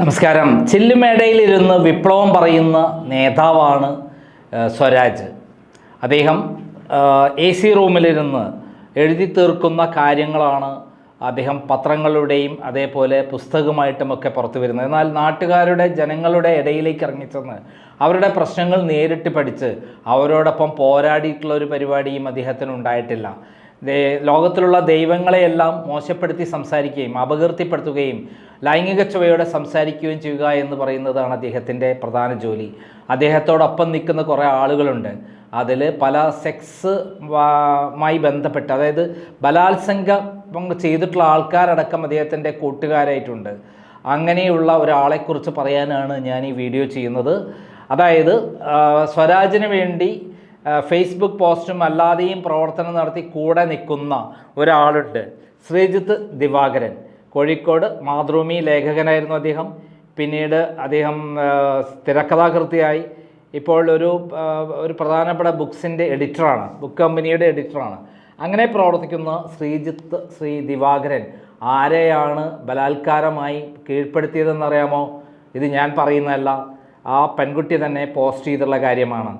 നമസ്കാരം. ചില്ലുമേടയിലിരുന്ന് വിപ്ലവം പറയുന്ന നേതാവാണ് സ്വരാജ്. അദ്ദേഹം എ സി റൂമിലിരുന്ന് എഴുതി തീർക്കുന്ന കാര്യങ്ങളാണ് അദ്ദേഹം പത്രങ്ങളുടെയും അതേപോലെ പുസ്തകമായിട്ടുമൊക്കെ പുറത്തു വരുന്നത്. എന്നാൽ നാട്ടുകാരുടെ ജനങ്ങളുടെ ഇടയിലേക്ക് ഇറങ്ങിച്ചെന്ന് അവരുടെ പ്രശ്നങ്ങൾ നേരിട്ട് പഠിച്ച് അവരോടൊപ്പം പോരാടിയിട്ടുള്ള ഒരു പരിപാടിയും അദ്ദേഹത്തിന് ഉണ്ടായിട്ടില്ല. ലോകത്തിലുള്ള ദൈവങ്ങളെയെല്ലാം മോശപ്പെടുത്തി സംസാരിക്കുകയും അപകീർത്തിപ്പെടുത്തുകയും ലൈംഗിക ചുവയോടെ സംസാരിക്കുകയും ചെയ്യുക എന്ന് പറയുന്നതാണ് അദ്ദേഹത്തിന്റെ പ്രധാന ജോലി. അദ്ദേഹത്തോടൊപ്പം നിൽക്കുന്ന കുറേ ആളുകളുണ്ട്. അതിൽ പല സെക്സ് മായി ബന്ധപ്പെട്ട് അതായത് ബലാത്സംഗം ചെയ്തിട്ടുള്ള ആൾക്കാരടക്കം അദ്ദേഹത്തിന്റെ കൂട്ടുകാരായിട്ടുണ്ട്. അങ്ങനെയുള്ള ഒരാളെക്കുറിച്ച് പറയാനാണ് ഞാൻ ഈ വീഡിയോ ചെയ്യുന്നത്. അതായത് സ്വരാജിന് വേണ്ടി ഫേസ്ബുക്ക് പോസ്റ്റും അല്ലാതെയും പ്രവർത്തനം നടത്തി കൂടെ നിൽക്കുന്ന ഒരാളുണ്ട്. ശ്രീജിത്ത് ദിവാകരൻ. കോഴിക്കോട് മാതൃഭൂമി ലേഖകനായിരുന്നു അദ്ദേഹം. പിന്നീട് അദ്ദേഹം തിരക്കഥാകൃത്തിയായി. ഇപ്പോൾ ഒരു ഒരു പ്രധാനപ്പെട്ട ബുക്സിന്റെ എഡിറ്ററാണ് ബുക്ക് കമ്പനിയുടെ എഡിറ്ററാണ്. അങ്ങനെ പ്രവർത്തിക്കുന്ന ശ്രീജിത്ത് ശ്രീ ദിവാകരൻ ആരെയാണ് ബലാത്കാരമായി കീഴ്പ്പെടുത്തിയതെന്നറിയാമോ? ഇത് ഞാൻ പറയുന്നതല്ല. ആ പെൺകുട്ടി തന്നെ പോസ്റ്റ് ചെയ്തിട്ടുള്ള കാര്യമാണ്.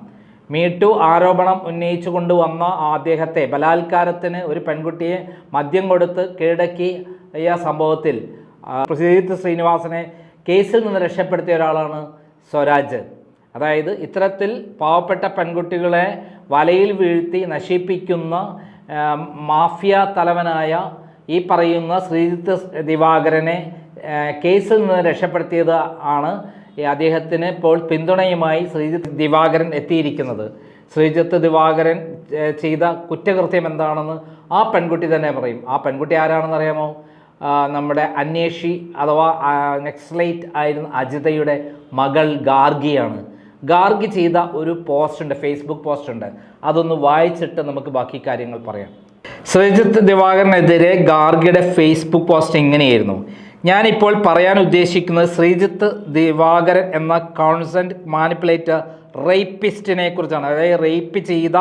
മീട്ടു ആരോപണം ഉന്നയിച്ചു കൊണ്ടുവന്ന അദ്ദേഹത്തെ ബലാത്കാരത്തിന് ഒരു പെൺകുട്ടിയെ മദ്യം കൊടുത്ത് കീഴടക്കി ഈ സംഭവത്തിൽ പ്രസിദ്ധീത്ത് ശ്രീനിവാസനെ കേസിൽ നിന്ന് രക്ഷപ്പെടുത്തിയ ഒരാളാണ് സ്വരാജ്. അതായത് ഇത്തരത്തിൽ പാവപ്പെട്ട പെൺകുട്ടികളെ വലയിൽ വീഴ്ത്തി നശിപ്പിക്കുന്ന മാഫിയ തലവനായ ഈ പറയുന്ന ശ്രീജിത്ത് ദിവാകരനെ കേസിൽ നിന്ന് രക്ഷപ്പെടുത്തിയത് ആണ് അദ്ദേഹത്തിന് ഇപ്പോൾ പിന്തുണയുമായി ശ്രീജിത്ത് ദിവാകരൻ എത്തിയിരിക്കുന്നത്. ശ്രീജിത്ത് ദിവാകരൻ ചെയ്ത കുറ്റകൃത്യം എന്താണെന്ന് ആ പെൺകുട്ടി തന്നെ പറയും. ആ പെൺകുട്ടി ആരാണെന്ന് അറിയാമോ ആ, നമ്മുടെ അന്വേഷി അഥവാ നെക്സ്ലൈറ്റ് ആയിരുന്ന അജിതയുടെ മകൾ ഗാർഗിയാണ്. ഗാർഗി ചെയ്ത ഒരു പോസ്റ്റ് ഉണ്ട് ഫേസ്ബുക്ക് പോസ്റ്റ് ഉണ്ട് അതൊന്ന് വായിച്ചിട്ട് നമുക്ക് ബാക്കി കാര്യങ്ങൾ പറയാം. ശ്രീജിത്ത് ദിവാകരനെതിരെ ഗാർഗിയുടെ ഫേസ്ബുക്ക് പോസ്റ്റ് ഇങ്ങനെയായിരുന്നു. ഞാനിപ്പോൾ പറയാൻ ഉദ്ദേശിക്കുന്നത് ശ്രീജിത്ത് ദിവാകരൻ എന്ന കോൺസെന്റ് മാനിപ്പുലേറ്റർ റേപ്പിസ്റ്റിനെ കുറിച്ചാണ്. അതായത് റേപ്പ് ചെയ്ത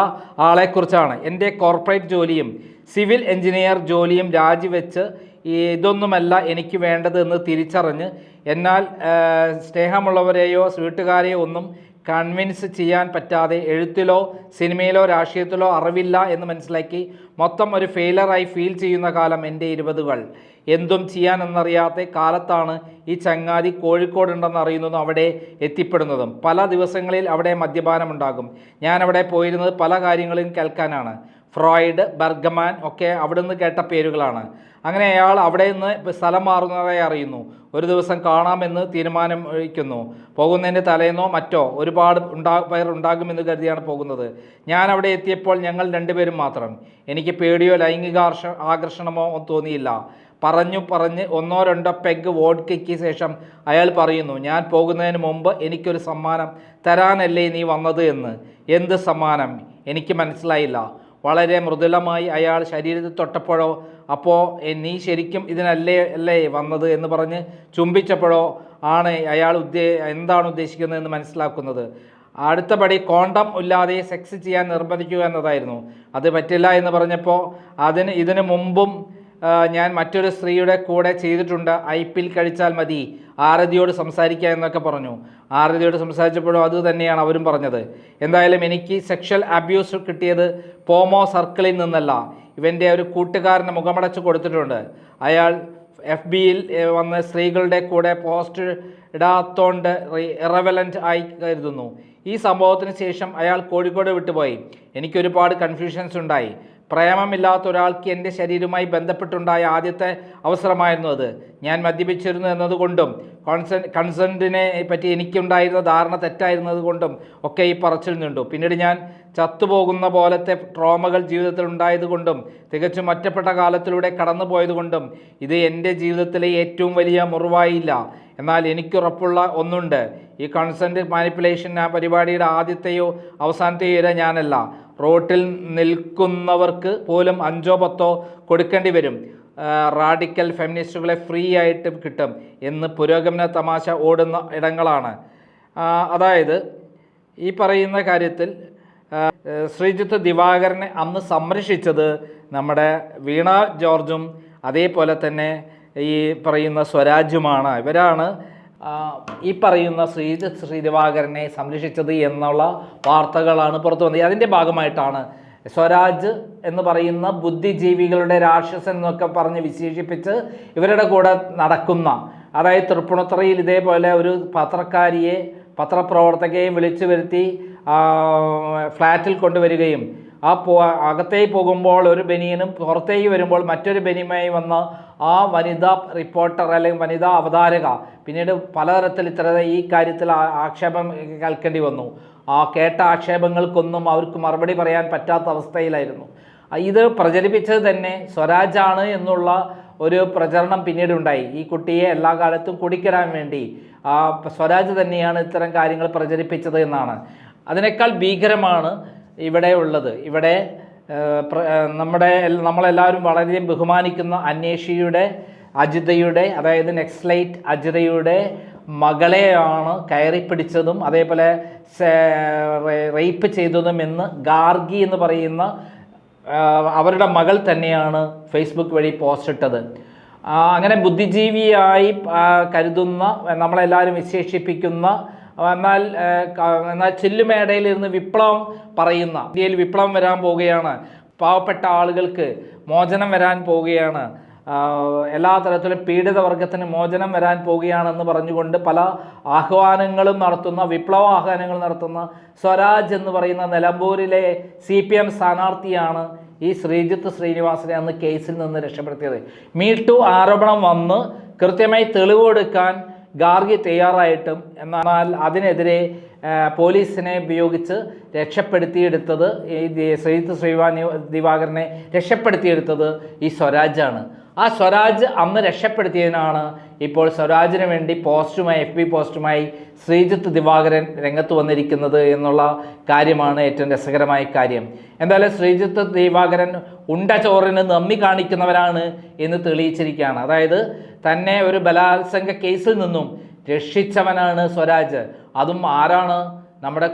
ആളെക്കുറിച്ചാണ് എന്റെ കോർപ്പറേറ്റ് ജോലിയും സിവിൽ എഞ്ചിനീയർ ജോലിയും രാജിവെച്ച് ഇതൊന്നുമല്ല എനിക്ക് വേണ്ടത് എന്ന് തിരിച്ചറിഞ്ഞ് എന്നാൽ സ്നേഹമുള്ളവരെയോ വീട്ടുകാരെയോ ഒന്നും കൺവിൻസ് ചെയ്യാൻ പറ്റാതെ എഴുത്തിലോ സിനിമയിലോ രാഷ്ട്രീയത്തിലോ അറിവില്ല എന്ന് മനസ്സിലാക്കി മൊത്തം ഒരു ഫെയിലറായി ഫീൽ ചെയ്യുന്ന കാലം എന്റെ ഇരുപതുകൾ. എന്തും ചെയ്യാനെന്നറിയാത്ത കാലത്താണ് ഈ ചങ്ങാതി കോഴിക്കോടുണ്ടെന്ന് അറിയുന്നതും അവിടെ എത്തിപ്പെടുന്നതും. പല ദിവസങ്ങളിൽ അവിടെ മദ്യപാനമുണ്ടാകും. ഞാനവിടെ പോയിരുന്നത് പല കാര്യങ്ങളും കേൾക്കാനാണ്. ഫ്രോയിഡ് ബർഗമാൻ ഒക്കെ അവിടെ നിന്ന് കേട്ട പേരുകളാണ്. അങ്ങനെ അയാൾ അവിടെ നിന്ന് സ്ഥലം മാറുന്നതായി അറിയുന്നു. ഒരു ദിവസം കാണാമെന്ന് തീരുമാനം ഒഴിക്കുന്നു പോകുന്നതിന്റെ തലേന്നോ മറ്റോ ഒരുപാട് ഉണ്ടാ പേർ ഉണ്ടാകുമെന്ന് കരുതിയാണ് പോകുന്നത്. ഞാൻ അവിടെ എത്തിയപ്പോൾ ഞങ്ങൾ രണ്ടുപേരും മാത്രം. എനിക്ക് പേടിയോ ലൈംഗിക ആകർഷണമോ തോന്നിയില്ല. പറഞ്ഞു പറഞ്ഞ് ഒന്നോ രണ്ടോ പെഗ് വോഡ്കയ്ക്ക് ശേഷം അയാൾ പറയുന്നു ഞാൻ പോകുന്നതിന് മുമ്പ് എനിക്കൊരു സമ്മാനം തരാനല്ലേ നീ വന്നത് എന്ന്. എന്ത് സമ്മാനം? എനിക്ക് മനസ്സിലായില്ല. വളരെ മൃദുലമായി അയാൾ ശരീരത്തിൽ തൊട്ടപ്പോഴോ അപ്പോൾ നീ ശരിക്കും ഇതിനല്ലേ അല്ലേ വന്നത്? എന്ന് പറഞ്ഞ് ചുംബിച്ചപ്പോഴോ ആണ് അയാൾ ഉദ്ദേ എന്താണ് ഉദ്ദേശിക്കുന്നത് എന്ന് മനസ്സിലാക്കുന്നത്. അടുത്തപടി കോണ്ടം ഇല്ലാതെ സെക്സ് ചെയ്യാൻ നിർബന്ധിക്കുക എന്നതായിരുന്നു. അത് പറ്റില്ല എന്ന് പറഞ്ഞപ്പോൾ അതിന് ഇതിനു മുമ്പും ഞാൻ മറ്റൊരു സ്ത്രീയുടെ കൂടെ ചെയ്തിട്ടുണ്ട്. ഐ പിൽ കഴിച്ചാൽ മതി. ആരതിയോട് സംസാരിക്കുക എന്നൊക്കെ പറഞ്ഞു. ആരതിയോട് സംസാരിച്ചപ്പോഴും അത് തന്നെയാണ് അവരും പറഞ്ഞത്. എന്തായാലും എനിക്ക് സെക്ഷൽ അബ്യൂസ് കിട്ടിയത് പോമോ സർക്കിളിൽ നിന്നല്ല. ഇവന്റെ ഒരു കൂട്ടുകാരന് മുഖമടച്ച് കൊടുത്തിട്ടുണ്ട്. അയാൾ എഫ് ബിയിൽ വന്ന് സ്ത്രീകളുടെ കൂടെ പോസ്റ്റ് ഇടാത്തോണ്ട് ഇറവലന്റ് ആയി കരുതുന്നു. ഈ സംഭവത്തിന് ശേഷം അയാൾ കോഴിക്കോട് വിട്ടുപോയി. എനിക്കൊരുപാട് കൺഫ്യൂഷൻസ് ഉണ്ടായി. പ്രേമമില്ലാത്ത ഒരാൾക്ക് എന്റെ ശരീരവുമായി ബന്ധപ്പെട്ടുണ്ടായ ആദ്യത്തെ അവസരമായിരുന്നു അത്. ഞാൻ മദ്യപിച്ചിരുന്നു എന്നതുകൊണ്ടും കോൺസെൻ കൺസെന്റിനെ പറ്റി എനിക്കുണ്ടായിരുന്ന ധാരണ തെറ്റായിരുന്നത് കൊണ്ടും ഒക്കെ ഈ പറച്ചിൽ പിന്നീട് ഞാൻ ചത്തുപോകുന്ന പോലത്തെ ട്രോമകൾ ജീവിതത്തിൽ ഉണ്ടായതുകൊണ്ടും തികച്ചും ഒറ്റപ്പെട്ട കാലത്തിലൂടെ കടന്നു പോയതുകൊണ്ടും ഇത് എന്റെ ജീവിതത്തിലെ ഏറ്റവും വലിയ മുറിവായില്ല. എന്നാൽ എനിക്കുറപ്പുള്ള ഒന്നുണ്ട്. ഈ കൺസെന്റ് മാനിപ്പുലേഷൻ ആ പരിപാടിയുടെ ആദ്യത്തെയോ അവസാനത്തെയോ ഇര ഞാനല്ല. റോട്ടിൽ നിൽക്കുന്നവർക്ക് പോലും അഞ്ചോ പത്തോ കൊടുക്കേണ്ടി വരും. റാഡിക്കൽ ഫെമിനിസ്റ്റുകളെ ഫ്രീ ആയിട്ട് കിട്ടും എന്ന് പുരോഗമന തമാശ ഓടുന്ന ഇടങ്ങളാണ്. അതായത് ഈ പറയുന്ന കാര്യത്തിൽ ശ്രീജിത്ത് ദിവാകരനെ അന്ന് സംരക്ഷിച്ചത് നമ്മുടെ വീണ ജോർജും അതേപോലെ തന്നെ ഈ പറയുന്ന സ്വരാജ്യമാണ് ഇവരാണ് ഈ പറയുന്ന ശ്രീ ശ്രീദിവാകരനെ സംരക്ഷിച്ചത് എന്നുള്ള വാർത്തകളാണ് പുറത്തു വന്നത്. അതിന്റെ ഭാഗമായിട്ടാണ് സ്വരാജ് എന്ന് പറയുന്ന ബുദ്ധിജീവികളുടെ രാക്ഷസൻ എന്നൊക്കെ പറഞ്ഞ് വിശേഷിപ്പിച്ച് ഇവരുടെ കൂടെ നടക്കുന്ന അതായത് തൃപ്പുണത്തറയിൽ ഇതേപോലെ ഒരു പത്രക്കാരിയെ പത്രപ്രവർത്തകയെ വിളിച്ചു വരുത്തി ഫ്ലാറ്റിൽ കൊണ്ടുവരികയും ആ പോ അകത്തേക്ക് പോകുമ്പോൾ ഒരു ബനിയനും പുറത്തേക്ക് വരുമ്പോൾ മറ്റൊരു ബനിയുമായി വന്ന ആ വനിതാ റിപ്പോർട്ടർ അല്ലെങ്കിൽ വനിതാ അവതാരക പിന്നീട് പലതരത്തിൽ ഇത്ര ഈ കാര്യത്തിൽ ആക്ഷേപം കേൾക്കേണ്ടി വന്നു. ആ കേട്ട ആക്ഷേപങ്ങൾക്കൊന്നും അവർക്ക് മറുപടി പറയാൻ പറ്റാത്ത അവസ്ഥയിലായിരുന്നു. ഇത് പ്രചരിപ്പിച്ചത് തന്നെ സ്വരാജാണ് എന്നുള്ള ഒരു പ്രചരണം പിന്നീടുണ്ടായി ഈ കുട്ടിയെ എല്ലാ കാലത്തും കുടിക്കിടാൻ വേണ്ടി ആ സ്വരാജ് തന്നെയാണ് ഇത്തരം കാര്യങ്ങൾ പ്രചരിപ്പിച്ചത് എന്നാണ്. അതിനേക്കാൾ ഭീകരമാണ് ഇവിടെ ഉള്ളത്. ഇവിടെ നമ്മുടെ നമ്മളെല്ലാവരും വളരെയധികം ബഹുമാനിക്കുന്ന അന്വേഷിയുടെ അജിതയുടെ അതായത് നെക്സ്ലൈറ്റ് അജിതയുടെ മകളെയാണ് കയറി പിടിച്ചതും അതേപോലെ റേപ്പ് ചെയ്തതും എന്ന് ഗാർഗി എന്ന് പറയുന്ന അവരുടെ മകൾ തന്നെയാണ് ഫേസ്ബുക്ക് വഴി പോസ്റ്റ് ഇട്ടത്. അങ്ങനെ ബുദ്ധിജീവിയായി കരുതുന്ന നമ്മളെല്ലാവരും വിശേഷിപ്പിക്കുന്ന എന്നാൽ എന്നാൽ ചില്ലുമേടയിലിരുന്ന് വിപ്ലവം പറയുന്ന ഇന്ത്യയിൽ വിപ്ലവം വരാൻ പോവുകയാണ്. പാവപ്പെട്ട ആളുകൾക്ക് മോചനം വരാൻ പോവുകയാണ്. എല്ലാ തരത്തിലും പീഡിത വർഗത്തിന് മോചനം വരാൻ പോവുകയാണെന്ന് പറഞ്ഞുകൊണ്ട് പല ആഹ്വാനങ്ങളും നടത്തുന്ന വിപ്ലവ ആഹ്വാനങ്ങൾ നടത്തുന്ന സ്വരാജ് എന്ന് പറയുന്ന നിലമ്പൂരിലെ സി പി എം സ്ഥാനാർത്ഥിയാണ് ഈ ശ്രീജിത്ത് ശ്രീനിവാസനെ അന്ന് കേസിൽ നിന്ന് രക്ഷപ്പെടുത്തിയത്. മീ ടു ആരോപണം വന്ന് കൃത്യമായി തെളിവ് കൊടുക്കാൻ ഗാർഗി തയ്യാറായിട്ടും എന്നാൽ അതിനെതിരെ പോലീസിനെ ഉപയോഗിച്ച് രക്ഷപ്പെടുത്തിയെടുത്തത് ഈ ശ്രീജിത്ത് ശ്രീവാനി ദിവാകരനെ രക്ഷപ്പെടുത്തിയെടുത്തത് ഈ സ്വരാജാണ്. ആ സ്വരാജ് അന്ന് രക്ഷപ്പെടുത്തിയതിനാണ് ഇപ്പോൾ സ്വരാജിന് വേണ്ടി പോസ്റ്റുമായി എഫ് ബി പോസ്റ്റുമായി ശ്രീജിത്ത് ദിവാകരൻ രംഗത്ത് വന്നിരിക്കുന്നത് എന്നുള്ള കാര്യമാണ് ഏറ്റവും രസകരമായ കാര്യം. എന്തായാലും ശ്രീജിത്ത് ദിവാകരൻ ഉണ്ട ചോറിന് നമ്മി കാണിക്കുന്നവരാണ് എന്ന് തെളിയിച്ചിരിക്കുകയാണ്. അതായത് തന്നെ ഒരു ബലാത്സംഗ കേസിൽ നിന്നും രക്ഷിച്ചവനാണ് സ്വരാജ്. അതും ആരാണ്? നമ്മുടെ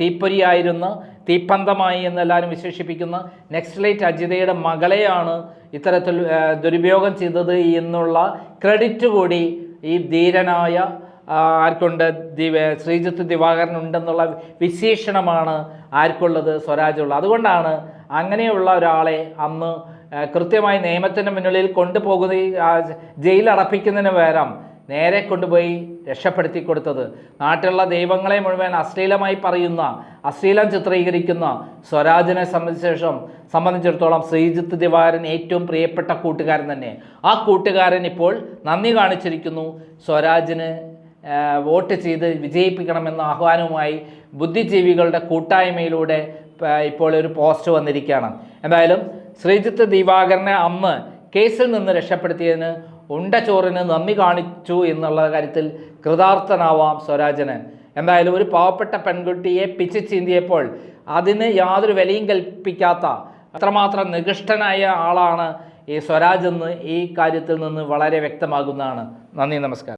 തീപ്പൊരിയായിരുന്ന തീപ്പന്തമായി എന്നെല്ലാവരും വിശേഷിപ്പിക്കുന്ന നെക്സ്റ്റ്ലൈറ്റ് അജിതയുടെ മകളെയാണ് ഇത്തരത്തിൽ ദുരുപയോഗം ചെയ്തത് എന്നുള്ള ക്രെഡിറ്റ് കൂടി ഈ ധീരനായ ആർക്കുണ്ട് ദിവ ശ്രീജിത്ത് ദിവാകരൻ ഉണ്ടെന്നുള്ള വിശേഷണമാണ് ആർക്കുള്ളത് സ്വരാജുള്ളത് അതുകൊണ്ടാണ് അങ്ങനെയുള്ള ഒരാളെ അന്ന് കൃത്യമായി നിയമത്തിന് മുന്നിൽ കൊണ്ടുപോകുന്ന ജയിലടപ്പിക്കുന്നതിന് പകരം നേരെ കൊണ്ടുപോയി രക്ഷപ്പെടുത്തി കൊടുത്തത്. നാട്ടിലുള്ള ദൈവങ്ങളെ മുഴുവൻ അശ്ലീലമായി പറയുന്ന അശ്ലീലം ചിത്രീകരിക്കുന്ന സ്വരാജിനെ സംബന്ധിച്ചേഷം സംബന്ധിച്ചിടത്തോളം ശ്രീജിത്ത് ദിവാരൻ ഏറ്റവും പ്രിയപ്പെട്ട കൂട്ടുകാരൻ തന്നെ. ആ കൂട്ടുകാരൻ ഇപ്പോൾ നന്ദി കാണിച്ചിരിക്കുന്നു. സ്വരാജിന് വോട്ട് ചെയ്ത് വിജയിപ്പിക്കണമെന്ന ആഹ്വാനവുമായി ബുദ്ധിജീവികളുടെ കൂട്ടായ്മയിലൂടെ ഇപ്പോൾ ഒരു പോസ്റ്റ് വന്നിരിക്കുകയാണ്. എന്തായാലും ശ്രീജിത്ത് ദിവാകരനെ അമ്മ കേസിൽ നിന്ന് രക്ഷപ്പെടുത്തിയതിന് ഉണ്ട ചോറിന് നന്ദി കാണിച്ചു എന്നുള്ള കാര്യത്തിൽ കൃതാർത്ഥനാവാം സ്വരാജന്. എന്തായാലും ഒരു പാവപ്പെട്ട പെൺകുട്ടിയെ പിച്ച് ചീന്തിയപ്പോൾ അതിന് യാതൊരു വിലയും കൽപ്പിക്കാത്ത അത്രമാത്രം നികൃഷ്ടനായ ആളാണ് ഈ സ്വരാജ് എന്ന് ഈ കാര്യത്തിൽ നിന്ന് വളരെ വ്യക്തമാകുന്നതാണ്. നന്ദി നമസ്കാരം.